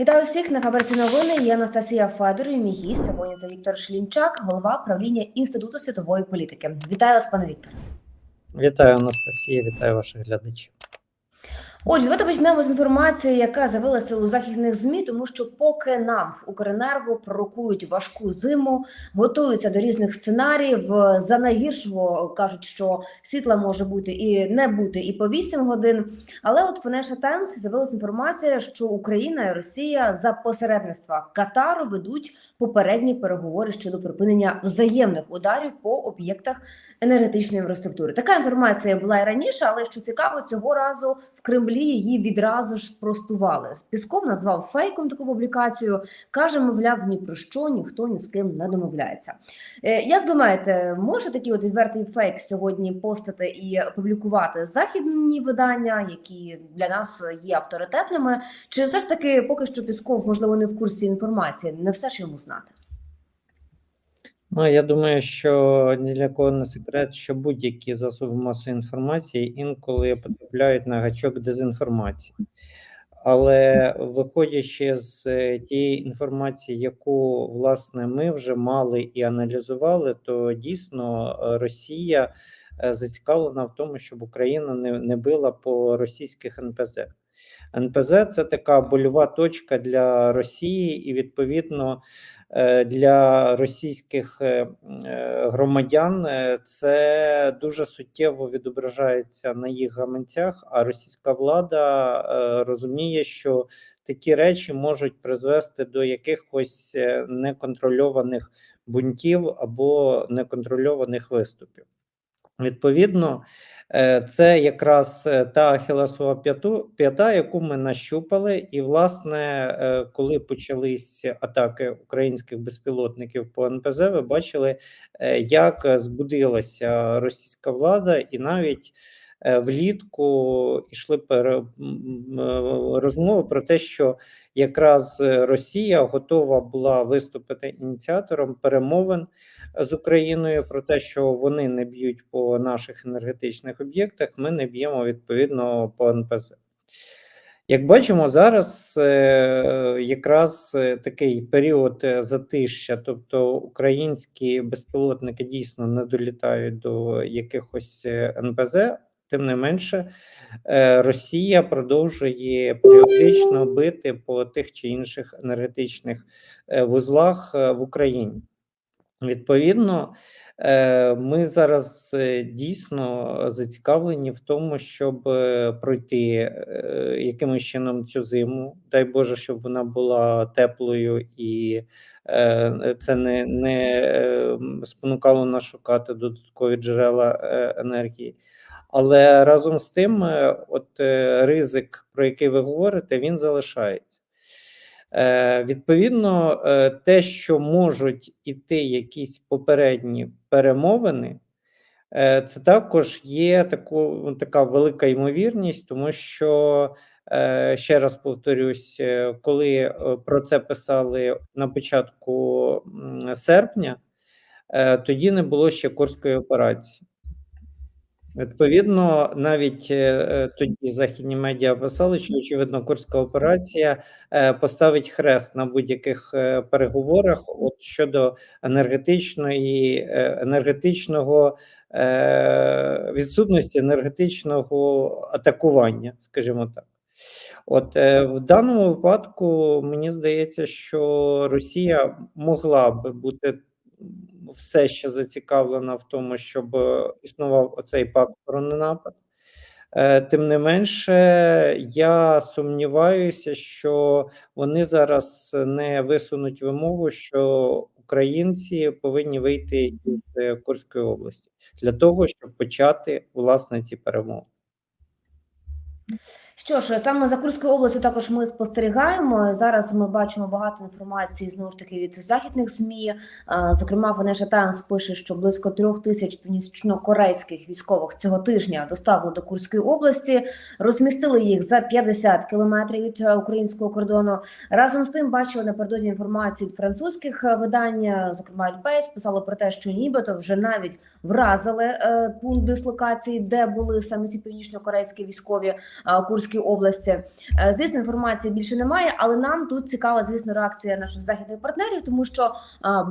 Вітаю всіх на фабриці новини. Я Анастасія Федор і мій гість сьогодні це Віктор Шлінчак, голова правління Інституту світової політики. Вітаю вас, пане Вікторе. Вітаю, Анастасія, вітаю ваших глядачів. Отже, давайте почнемо з інформації, яка з'явилася у західних змі, тому що поки нам в Укренерго пророкують важку зиму, готуються до різних сценаріїв. За найгіршого кажуть, що світла може бути і не бути і по 8 годин. Але от в Financial Times з'явилася інформація, що Україна і Росія за посередництва Катару ведуть попередні переговори щодо припинення взаємних ударів по об'єктах енергетичної інфраструктури. Така інформація була і раніше, але що цікаво, цього разу в Кремлі її відразу ж спростували. Пісков назвав фейком таку публікацію. каже, мовляв, ні про що ніхто ні з ким не домовляється. Е, Як думаєте, може такий от відвертий фейк сьогодні постати і публікувати західні видання, які для нас є авторитетними? Чи все ж таки поки що Пісков можливо не в курсі інформації? Не все ж йому знати? Ну, я думаю, що ні для кого не секрет, що будь-які засоби масової інформації інколи потрапляють на гачок дезінформації. Але виходячи з е, тієї інформації, яку власне ми вже мали і аналізували, то дійсно е, Росія е, зацікавлена в тому, щоб Україна не, не била по російських НПЗ. НПЗ це така больова точка для Росії, і відповідно е, для російських е, е, громадян це дуже суттєво відображається на їх гаманцях. А російська влада розуміє, що такі речі можуть призвести до якихось неконтрольованих бунтів або неконтрольованих виступів. Відповідно, е, це якраз е, та ахілесова п'ята, яку ми нащупали, і власне, е, коли почались атаки українських безпілотників по НПЗ, ви бачили, як збудилася російська влада, і навіть влітку йшли е, розмови про те, що якраз е, Росія готова була виступити ініціатором перемовин з Україною про те, що вони не б'ють по наших енергетичних об'єктах, ми не б'ємо відповідно по НПЗ. Як бачимо, зараз е, якраз е, такий період е, затища, тобто українські безпілотники дійсно не долітають до якихось е, НПЗ. Тим не менше, е, Росія продовжує періодично бити по тих чи інших енергетичних е, вузлах е, в Україні. Відповідно, ми зараз дійсно зацікавлені в тому, щоб пройти якимось чином цю зиму. Дай Боже, щоб вона була теплою і це не, не спонукало нас шукати додаткові джерела енергії. Але разом з тим, е, от е, ризик, про який ви говорите, він залишається. Е, відповідно, е, те, що можуть іти якісь попередні перемовини, е, це також є таку, така велика ймовірність, тому що, ще раз повторюсь, коли про це писали на початку серпня, тоді не було ще Курської операції. Відповідно, навіть е, е, тоді західні медіа писали, що очевидно Курська операція е, поставить хрест на будь-яких переговорах от щодо енергетичної енергетичного відсутності енергетичного атакування, скажімо так. От в даному випадку мені здається, що Росія могла би бути все ще зацікавлена в тому, щоб е, існував оцей пакт про ненапад. Е, Тим не менше, я сумніваюся, що вони зараз не висунуть вимогу, що українці повинні вийти із е, Курської області для того, щоб почати власне ці перемоги. Що ж, саме за Курською областю також ми спостерігаємо. Зараз ми бачимо багато інформації знову ж таки від західних ЗМІ. Е, Зокрема, Financial Times пише, що близько трьох тисяч північно-корейських військових цього тижня доставили до Курської області, розмістили їх за 50 кілометрів від е, українського кордону. Разом з тим бачили напередодні інформацію від французьких е, видань, зокрема Ельпейс, писало про те, що нібито вже навіть вразили пункт дислокації, де були саме ці північно-корейські військові Курської Курській області. Е, Звісно, інформації більше немає, але нам тут цікава, звісно, реакція наших західних партнерів, тому що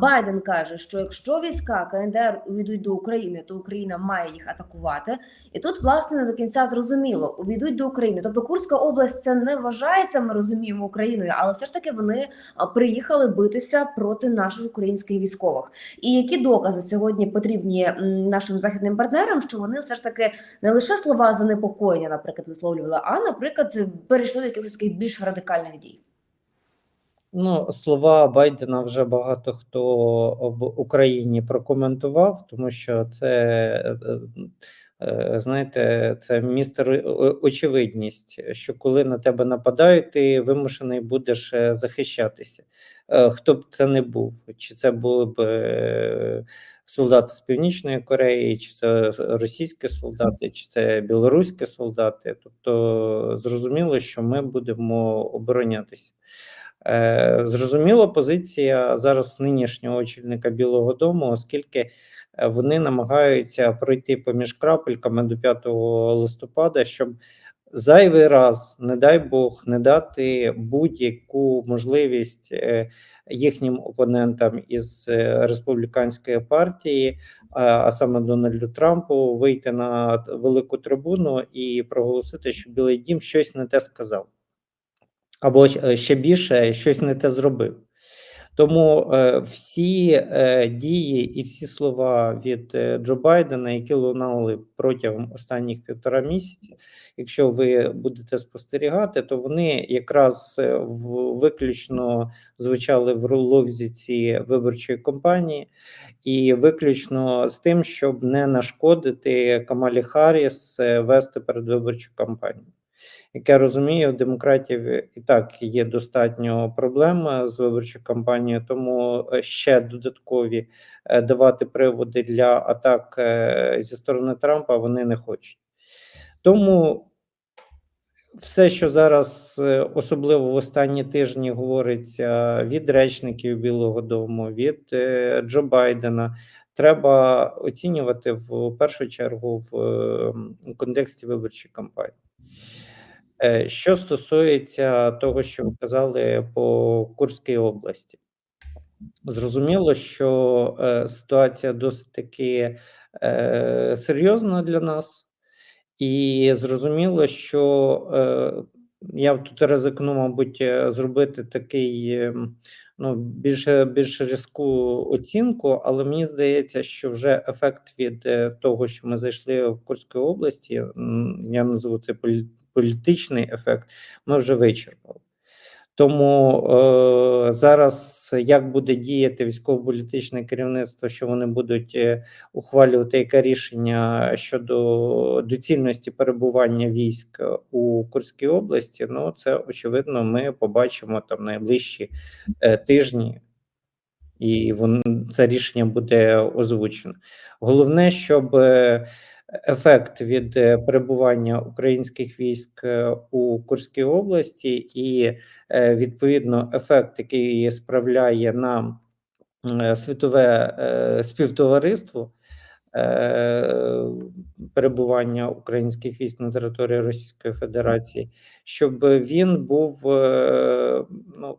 Байден каже, що якщо війська КНДР увійдуть до України, то Україна має їх атакувати. І тут, власне, не до кінця зрозуміло, увійдуть до України. Тобто Курська область це не вважається, ми розуміємо Україною, але все ж таки вони приїхали битися проти наших українських військових. І які докази сьогодні потрібні нашим західним партнерам, що вони все ж таки не лише слова занепокоєння, наприклад, висловлювали, а наприклад, перейшли до якихось таких більш радикальних дій. Ну, слова Байдена вже багато хто в Україні прокоментував, тому що це, е, е, знаєте, це містер очевидність, що коли на тебе нападають, ти вимушений будеш е, захищатися. Е, Хто б це не був, чи це були б е, солдати з Північної Кореї, чи це російські солдати, чи це білоруські солдати. Тобто зрозуміло, що ми будемо оборонятися. Е, Зрозуміла позиція зараз нинішнього очільника Білого Дому, оскільки е, вони намагаються пройти поміж крапельками до 5 листопада, щоб зайвий раз, не дай Бог, не дати будь-яку можливість е, їхнім опонентам із е, республіканської партії, а, саме Дональду Трампу, вийти на велику трибуну і проголосити, що Білий Дім щось не те сказав або е, ще більше щось не те зробив. Тому е, всі е, дії і всі слова від е, Джо Байдена, які лунали протягом останніх півтора місяці, якщо ви будете спостерігати, то вони якраз виключно звучали в логіці виборчої кампанії, і виключно з тим, щоб не нашкодити Камалі Харріс вести передвиборчу кампанію. Як я розумію, демократів і так є достатньо проблем з виборчою кампанією, тому е, ще додаткові е, давати приводи для атак е, зі сторони Трампа вони не хочуть. Тому все, що зараз, е, особливо в останні тижні, говориться від речників Білого Дому, від е, Джо Байдена, треба оцінювати в першу чергу в е, контексті виборчої кампанії. Е, Що стосується того, що ви казали по Курській області, зрозуміло, що е, ситуація досить таки е, серйозна для нас, і зрозуміло, що я тут ризикну, мабуть, е, зробити такий ем, ну, більш більш різку оцінку, але мені здається, що вже ефект від е, того, що ми зайшли в Курської області, я назву це полі- політичний ефект, ми вже вичерпали. Тому е, зараз як буде діяти військово-політичне керівництво, що вони будуть е, ухвалювати яке рішення щодо доцільності перебування військ у Курській області, ну це очевидно, ми побачимо там найближчі е, тижні, і вон, це рішення буде озвучено. Головне, щоб е, ефект від е, перебування українських військ е, у Курській області і е, відповідно ефект, який справляє на е, світове співтовариство. Перебування українських військ на території Російської Федерації, щоб він був ну,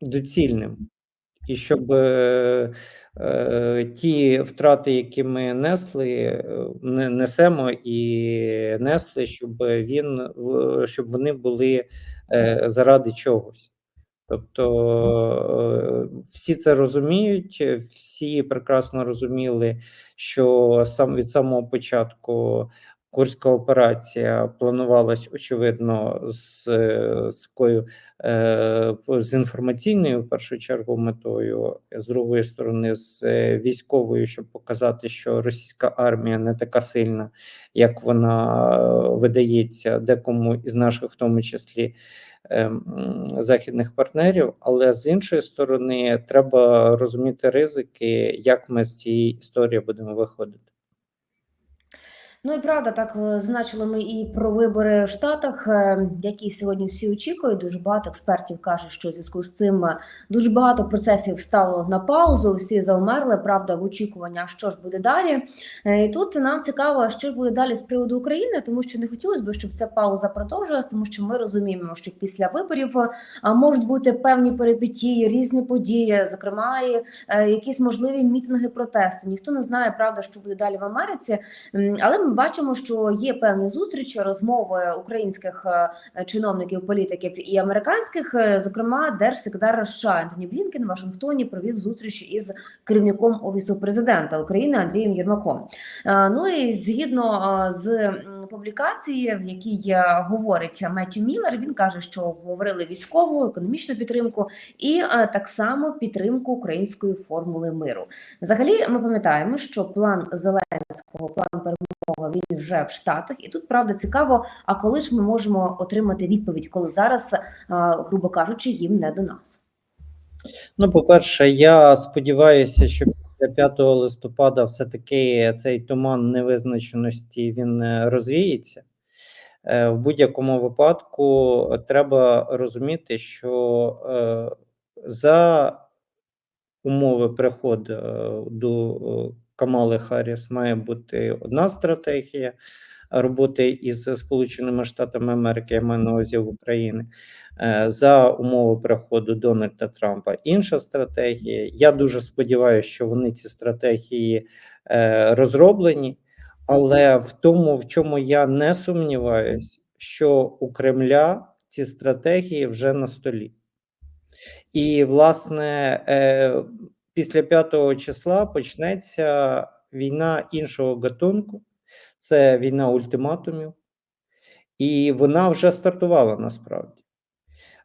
доцільним, і щоб е, е, ті втрати, які ми несли, не несемо і несли, щоб він щоб вони були е, заради чогось. Тобто е, всі це розуміють, всі прекрасно розуміли, що сам від самого початку Курська операція планувалась очевидно з, такою е, з інформаційною в першу чергу метою, з другої сторони, з е, військовою, щоб показати, що російська армія не така сильна, як вона е, видається декому із наших, в тому числі західних партнерів. Але з іншої сторони, треба розуміти ризики, як ми з цієї історії будемо виходити. Ну і правда, так е, зазначили ми і про вибори в Штатах, е, які сьогодні всі очікують. Дуже багато експертів кажуть, що в зв'язку з цим е, дуже багато процесів стало на паузу. Всі завмерли. Правда, в очікування, що ж буде далі. І тут нам цікаво, що ж буде далі з приводу України, тому що не хотілося б, щоб ця пауза продовжилась, тому що ми розуміємо, що після виборів можуть бути певні перипетії, різні події, зокрема, і якісь можливі мітинги, протести. Ніхто не знає, правда, що буде далі в Америці. Але бачимо, що є певні зустрічі, розмови українських е, чиновників, політиків і американських. Е, Зокрема, держсекретар США Антоні Блінкен в Вашингтоні провів зустріч із керівником офісу президента України Андрієм Єрмаком. Е, Ну і згідно з публікації, в якій е, говорить Меттю Міллер, він каже, що говорили військову, економічну підтримку і е, так само підтримку української формули миру. Взагалі, ми пам'ятаємо, що план Зеленського, план перемоги, він вже в Штатах, і тут правда цікаво. А коли ж ми можемо отримати відповідь, коли зараз, е, грубо кажучи, їм не до нас. Ну, по-перше, я сподіваюся, що після 5 листопада все-таки цей туман невизначеності він е, розвіється. Е, В будь-якому випадку треба розуміти, що е, за умови приходу е, до е, Камали Харріс має бути одна стратегія роботи із Сполученими Штатами Америки, я маю на увазі в Україні. Е, За умови приходу Дональда Трампа інша стратегія. Я дуже сподіваюся, що вони ці стратегії е, розроблені, але в тому, в чому я не сумніваюсь, що у Кремля ці стратегії вже на столі. І, власне, е, після 5 числа почнеться війна іншого гатунку, це війна ультиматумів, і вона вже стартувала насправді.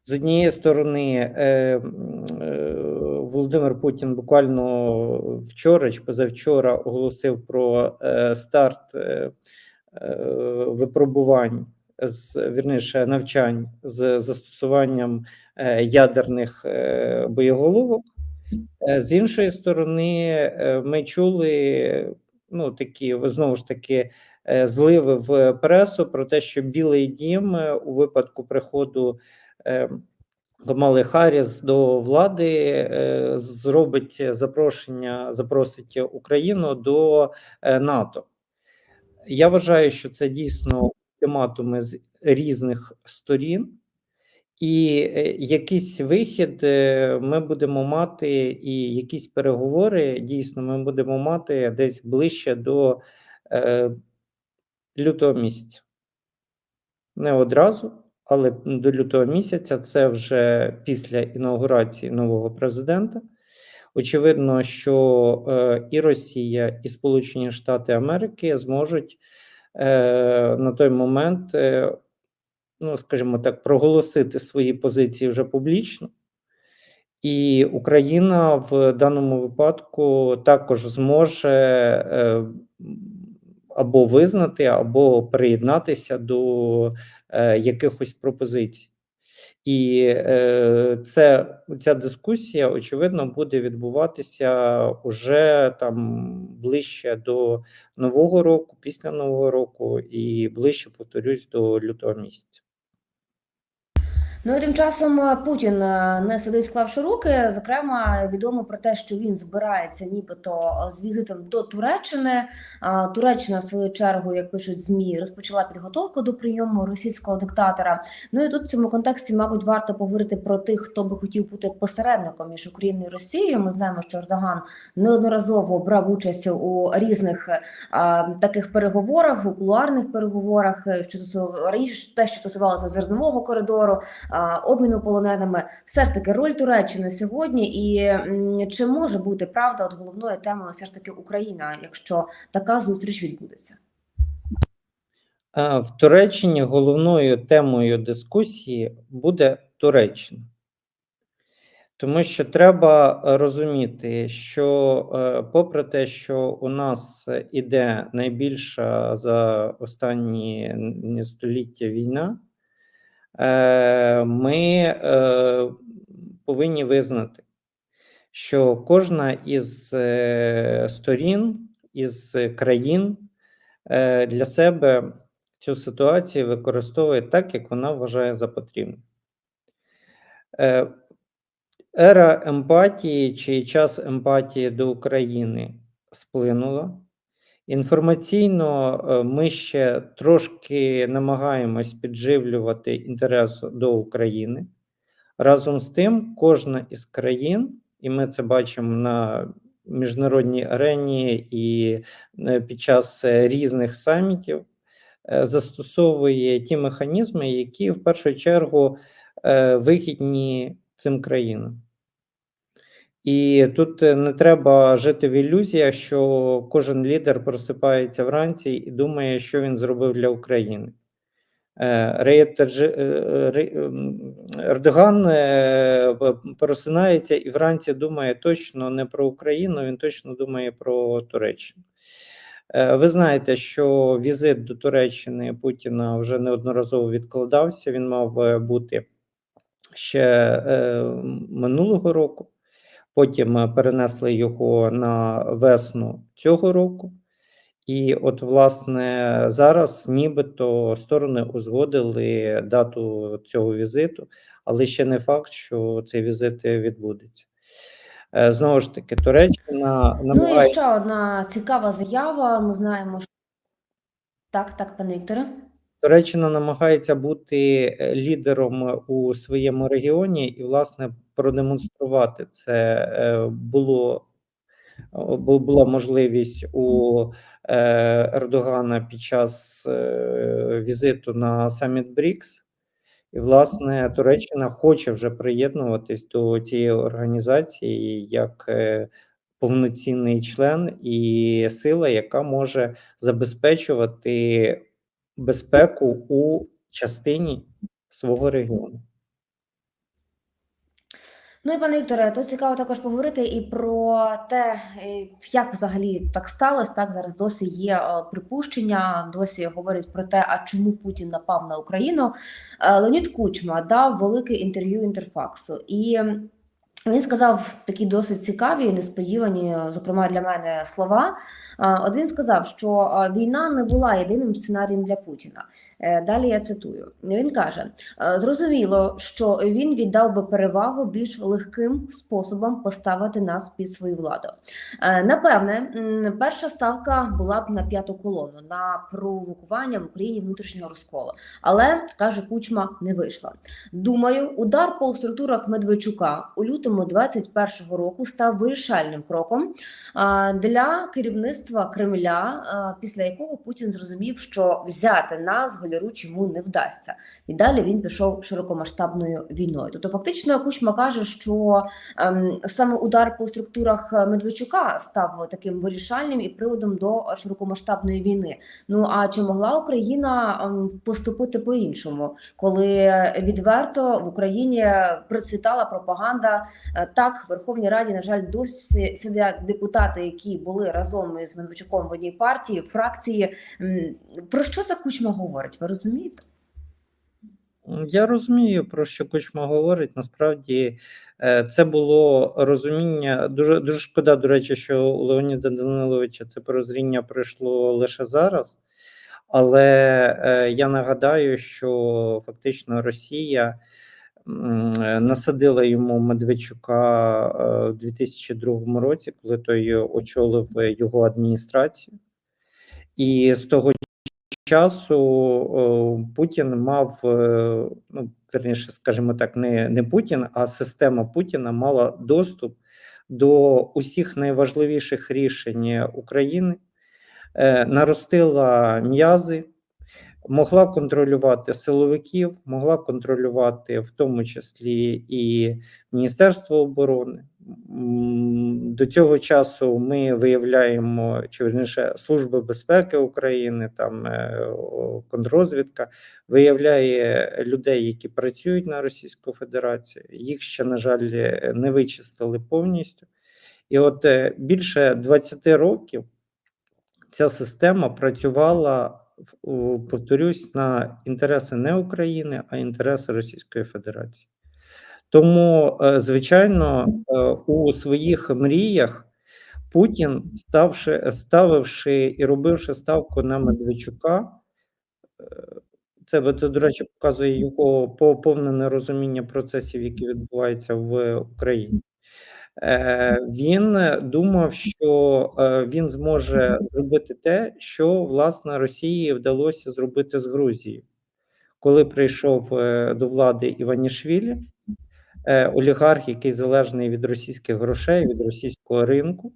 З однієї сторони, е, е, Володимир Путін буквально вчора чи позавчора оголосив про е, старт е, е, випробувань з вірніше навчань з застосуванням е, ядерних е, боєголовок. Е, З іншої сторони, е, ми чули ну, такі знову ж таки е, зливи в пресу про те, що Білий Дім е, у випадку приходу е, Камали Харріс до влади зробить запрошення, запросить Україну до НАТО. Я вважаю, що це дійсно ультиматуми з різних сторін, і е, якийсь вихід е, ми будемо мати, і якісь переговори дійсно ми будемо мати десь ближче до е, лютого місяця. Не одразу, але до лютого місяця це вже після інаугурації нового президента. Очевидно, що е, і Росія, і Сполучені Штати Америки зможуть е, на той момент, е, ну скажімо так, проголосити свої позиції вже публічно. І Україна в даному випадку також зможе е, або визнати, або приєднатися до е, якихось пропозицій. І е, це ця дискусія, очевидно, буде відбуватися уже там ближче до нового року, після нового року, і ближче, повторюсь, до лютого місяця. Ну і тим часом е, Путін е, не сидить, склавши руки. Зокрема, відомо про те, що він збирається, нібито е, з візитом до Туреччини. Туреччина, в свою чергу, як пишуть змі, розпочала підготовку до прийому російського диктатора. Ну і тут в цьому контексті, мабуть, варто поговорити про тих, хто би хотів бути посередником між Україною і Росією. Ми знаємо, що Ердоган неодноразово брав участь у різних а, таких переговорах, у кулуарних переговорах, що раніше те, що стосувалося зернового коридору обміну полоненими. Все ж таки роль Туреччини сьогодні, і чи може бути правда от головною темою все ж таки Україна, якщо така зустріч відбудеться? В Туреччині головною темою дискусії буде Туреччина. Тому що треба розуміти, що е, попри те, що у нас іде найбільша за останні століття війна, ми е, повинні визнати, що кожна із е, сторін, із країн е, для себе цю ситуацію використовує так, як вона вважає за потрібне. Е, Ера емпатії чи час емпатії до України сплинула. Інформаційно е, ми ще трошки намагаємось підживлювати інтерес до України. Разом з тим, кожна із країн, і ми це бачимо на міжнародній арені і е, під час е, різних самітів, застосовує ті механізми, які в першу чергу вигідні цим країнам. І тут е, не треба жити в ілюзіях, що кожен лідер просипається вранці і думає, що він зробив для України. Е, е, Ердоган просинається і вранці думає точно не про Україну, він точно думає про Туреччину. Ви знаєте, що візит до Туреччини Путіна вже неодноразово відкладався. Він мав бути ще минулого року. Потім е, перенесли його на весну цього року. І от, власне, зараз нібито сторони узгодили дату цього візиту, але ще не факт, що цей візит відбудеться. Е, Знову ж таки, Туреччина Ну і ще одна цікава заява. Ми знаємо, що так, так, пане Вікторе. Туреччина намагається бути е, лідером у своєму регіоні і, власне, продемонструвати це е, було була можливість у е, Ердогана під час е, візиту на саміт БРІКС. І, власне, Туреччина хоче вже приєднуватись до цієї організації як е, повноцінний член і сила, яка може забезпечувати безпеку у частині свого регіону. Ну і пане Вікторе, тут цікаво також поговорити і про те, е, як взагалі так сталося. Так зараз досі є е, припущення, досі говорять про те, а чому Путін напав на Україну. Е, Леонід Кучма дав велике інтерв'ю інтерфаксу, і він сказав такі досить цікаві, несподівані, е, зокрема для мене слова. Е, він сказав, що е, війна не була єдиним сценарієм для Путіна. Далі я цитую. Він каже: Зрозуміло, що він віддав би перевагу більш легким способом поставити нас під свою владу. Напевне, перша ставка була б на п'яту колону на провокування в Україні внутрішнього розколу, але каже Кучма, не вийшла. Думаю, удар по структурах Медведчука у лютому 21-го року став вирішальним кроком для керівництва Кремля, після якого Путін зрозумів, що взяти нас голіруч йому не вдасться. І далі він пішов широкомасштабною війною. Тобто, фактично, Кучма каже, що ем, саме удар по структурах Медведчука став таким вирішальним і приводом до широкомасштабної війни. Ну а чи могла Україна ем, поступити по-іншому, коли відверто в Україні процвітала пропаганда? Е, Так, в Верховній Раді, на жаль, досі сидять депутати, які були разом із Медведчуком в одній партії, фракції. Про що це Кучма говорить? Ви розумієте? Я розумію, про що Кучма говорить. Насправді е, це було розуміння. Дуже дуже шкода, до речі, що у Леоніда Даниловича це прозріння прийшло лише зараз. Але е, я нагадаю, що фактично Росія насадила йому Медведчука е, в 2002 році, коли той очолив його адміністрацію. І з того часу Путін мав, е, ну, верніше, скажімо так, не, не Путін, а система Путіна мала доступ до усіх найважливіших рішень України, е, наростила м'язи, могла контролювати силовиків, могла контролювати в тому числі і Міністерство оборони. До цього часу ми виявляємо, чи верніше Служба безпеки України, там е, контррозвідка виявляє людей, які працюють на Російську Федерацію. Їх ще, на жаль, не вичистили повністю. І от е, більше 20 років ця система працювала, повторюсь, на інтереси не України, а інтереси Російської Федерації. Тому, е, звичайно, е, у своїх мріях Путін, ставши, ставивши і робивши ставку на Медведчука, е, це, це, до речі, показує його по- повне нерозуміння процесів, які відбуваються в Україні. Е, Він думав, що е, він зможе зробити те, що власне Росії вдалося зробити з Грузією, коли прийшов е, до влади Іванішвілі, олігарх, який залежний від російських грошей, від російського ринку,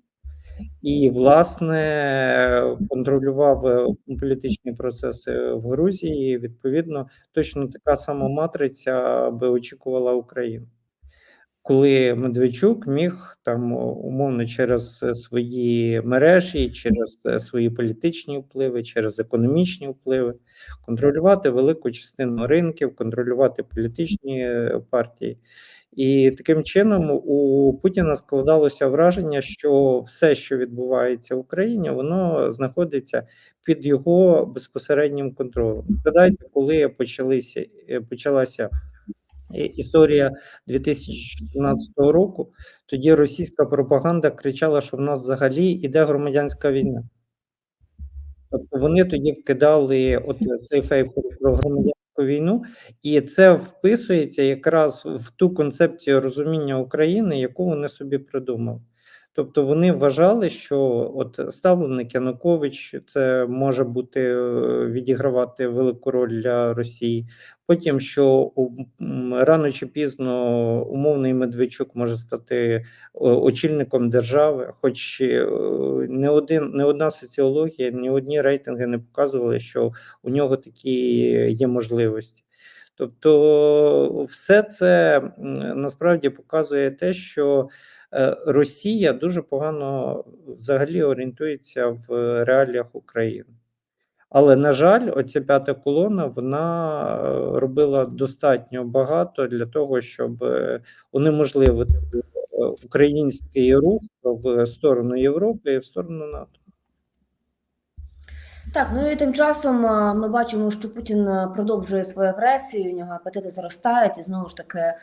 і, власне, контролював політичні процеси в Грузії. Відповідно, точно така сама матриця би очікувала Україна. Коли Медведчук міг там умовно через е, свої мережі, через е, свої політичні впливи, через економічні впливи контролювати велику частину ринків, контролювати політичні е, партії. І таким чином у Путіна складалося враження, що все, що відбувається в Україні, воно знаходиться під його безпосереднім контролем. Згадайте, коли почалися почалася історія 2014 року, тоді російська пропаганда кричала, що в нас взагалі іде громадянська війна. Тобто вони тоді вкидали от цей фейк про громадянську війну, і це вписується якраз в ту концепцію розуміння України, яку вони собі придумали. Тобто вони вважали, що от ставленик Янукович це може бути е, відігравати велику роль для Росії. Потім що рано чи пізно умовний Медведчук може стати очільником держави, хоч е, не один не одна соціологія, ні одні рейтинги не показували, що у нього такі є можливості. Тобто, все це насправді показує те, що е, Росія дуже погано взагалі орієнтується в реаліях України. Але, на жаль, оця п'ята колона вона е, робила достатньо багато для того, щоб е, унеможливити е, український рух в сторону Європи і в сторону НАТО. Так, ну і тим часом ми бачимо, що Путін продовжує свою агресію. У нього апетити зростають, і знову ж таки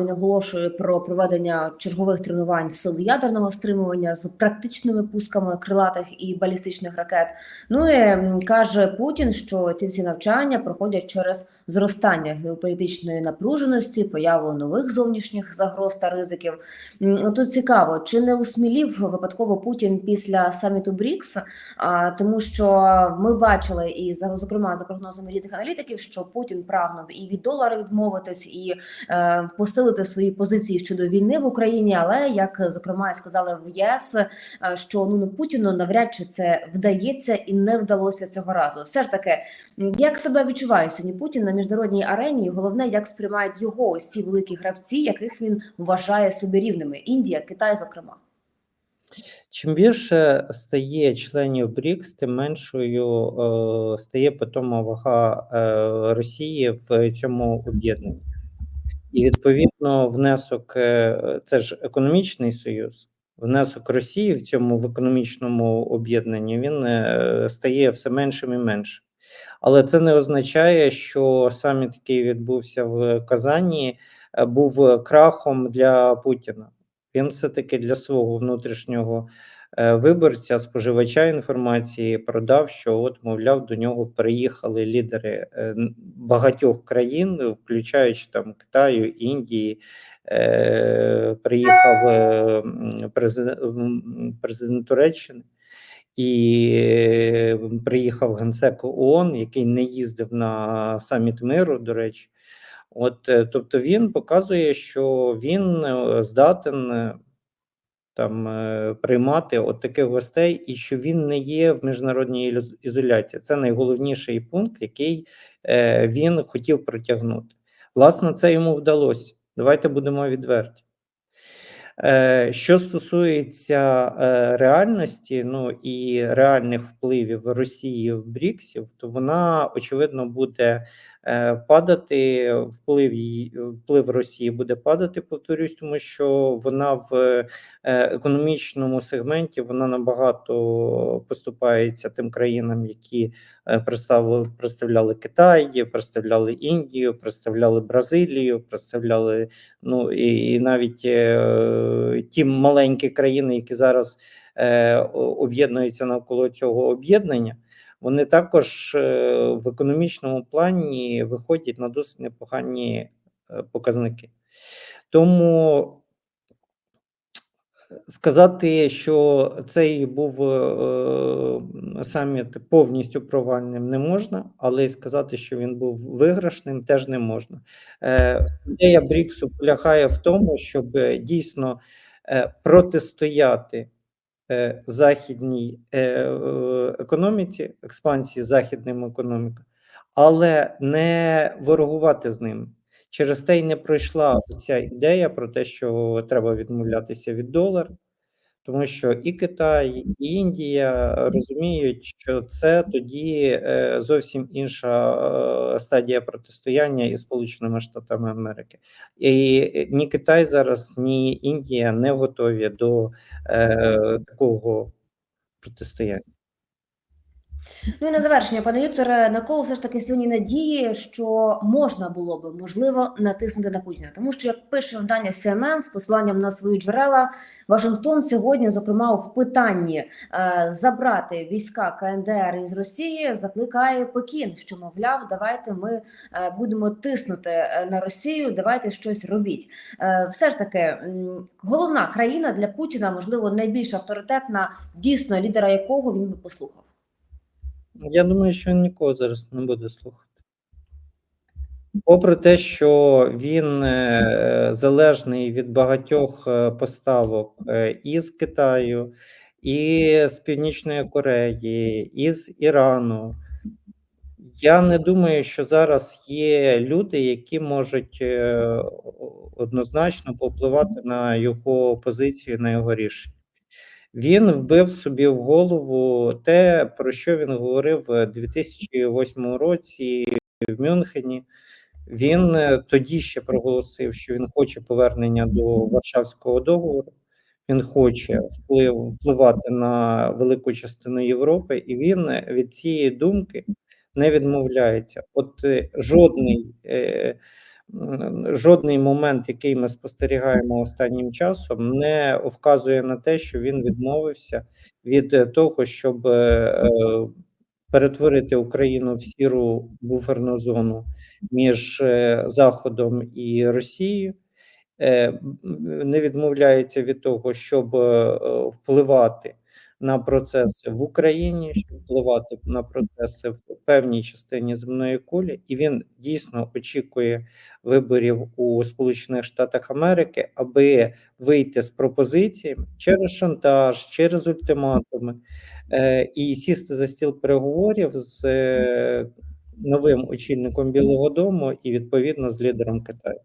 він оголошує про проведення чергових тренувань сил ядерного стримування з практичними пусками крилатих і балістичних ракет. Ну і каже Путін, що ці всі навчання проходять через зростання геополітичної напруженості, появу нових зовнішніх загроз та ризиків. Ну, Тут цікаво, чи не усмілів випадково Путін після саміту БРІКС, тому що ми бачили і зокрема за прогнозами різних аналітиків, що Путін прагнув і від долара відмовитись, і е, посилити свої позиції щодо війни в Україні. Але як зокрема сказали в ЄС, е, що ну ну, Путіну навряд чи це вдається і не вдалося цього разу. Все ж таки, як себе відчуває сьогодні Путін на міжнародній арені, головне, як сприймають його ось ці великі гравці, яких він вважає собі рівними Індія, Китай, зокрема. Чим більше стає членів БРІКС, тим меншою е, стає питома вага е, Росії в цьому об'єднанні. І відповідно внесок е, це ж економічний союз. Внесок Росії в цьому в економічному об'єднанні він е, стає все меншим і меншим. Але це не означає, що саміт, який відбувся в Казані, е, був крахом для Путіна. Він все-таки для свого внутрішнього е, виборця, споживача інформації продав, що от, мовляв, до нього приїхали лідери е, багатьох країн, включаючи там Китаю, Індії. Приїхав президент, президент Туреччини. І е, приїхав генсек ООН, який не їздив на саміт миру, до речі. От, е, тобто він показує, що він е, здатен е, там приймати от таких гостей, і що він не є в міжнародній ізоляції. Це найголовніший пункт, який він хотів протягнути. Власне, це йому вдалося. Давайте будемо відверті. Е, Що стосується е, реальності, ну і реальних впливів Росії в БРІКСів, то вона очевидно буде е, падати. Вплив вплив Росії буде падати. Повторюсь, тому що вона в економічному сегменті вона набагато поступається тим країнам, які представили представляли Китай, представляли Індію, представляли Бразилію, представляли ну і, і навіть ті маленькі країни, які зараз е, об'єднуються навколо цього об'єднання, вони також е, в економічному плані виходять на досить непогані е, показники. Тому сказати, що цей був е, саміт повністю провальним, не можна, але й сказати, що він був виграшним, теж не можна. Е, Ідея Бріксу полягає в тому, щоб е, дійсно е, протистояти е, західній е, е, економіці, експансії західним економікам, але не ворогувати з ним. Через те й не пройшла ця ідея про те, що треба відмовлятися від долара, тому що і Китай, і Індія розуміють, що це тоді е, зовсім інша е, стадія протистояння із Сполученими Штатами Америки. І е, ні Китай зараз, ні Індія не готові до е, такого протистояння. Ну і на завершення, пане Вікторе, на кого все ж таки сьогодні надії, що можна було би можливо натиснути на Путіна? Тому що як пише видання CNN з посиланням на свої джерела, Вашингтон сьогодні, зокрема, в питанні е, забрати війська КНДР із Росії, закликає Пекін, що мовляв, давайте ми е, будемо тиснути е, на Росію, давайте щось робіть. Е, все ж таки, головна країна для Путіна, можливо, найбільш авторитетна, дійсно лідера якого він би послухав. Я думаю, що він нікого зараз не буде слухати. Попри те, що він е, залежний від багатьох е, поставок е, із Китаю, і з Північної Кореї, і з Ірану. Я не думаю, що зараз є люди, які можуть однозначно повпливати на його позицію, на його рішення. Він вбив собі в голову те, про що він говорив у 2008 році в Мюнхені. Він е, тоді ще проголосив, що він хоче повернення до Варшавського договору. Він хоче вплив, впливати на велику частину Європи, і він е, від цієї думки не відмовляється. От е, жодний, жодний момент, який ми спостерігаємо останнім часом, не вказує на те, що він відмовився від е, того, щоб е, е, перетворити Україну в сіру буферну зону між Заходом і Росією. Не відмовляється від того, щоб впливати на процеси в Україні, щоб впливати на процеси в певній частині земної кулі, і він дійсно очікує виборів у Сполучених Штатах Америки, аби вийти з пропозиціями через шантаж, через ультиматуми е, і сісти за стіл переговорів з е, новим очільником Білого Дому і відповідно з лідером Китаю.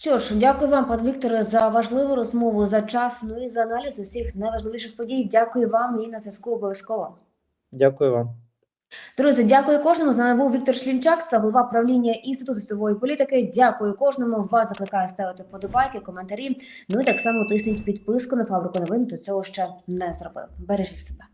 Що ж, дякую вам, пане Вікторе, за важливу розмову, за час, ну і за аналіз усіх найважливіших подій. Дякую вам і на зв'язку обов'язково. Дякую вам. Друзі, дякую кожному. З нами був Віктор Шлінчак, це голова правління Інституту світової політики. Дякую кожному. Вас закликаю ставити вподобайки, коментарі. Ну і так само тисніть підписку на фабрику новин. До цього ще не зробив. Бережіть себе.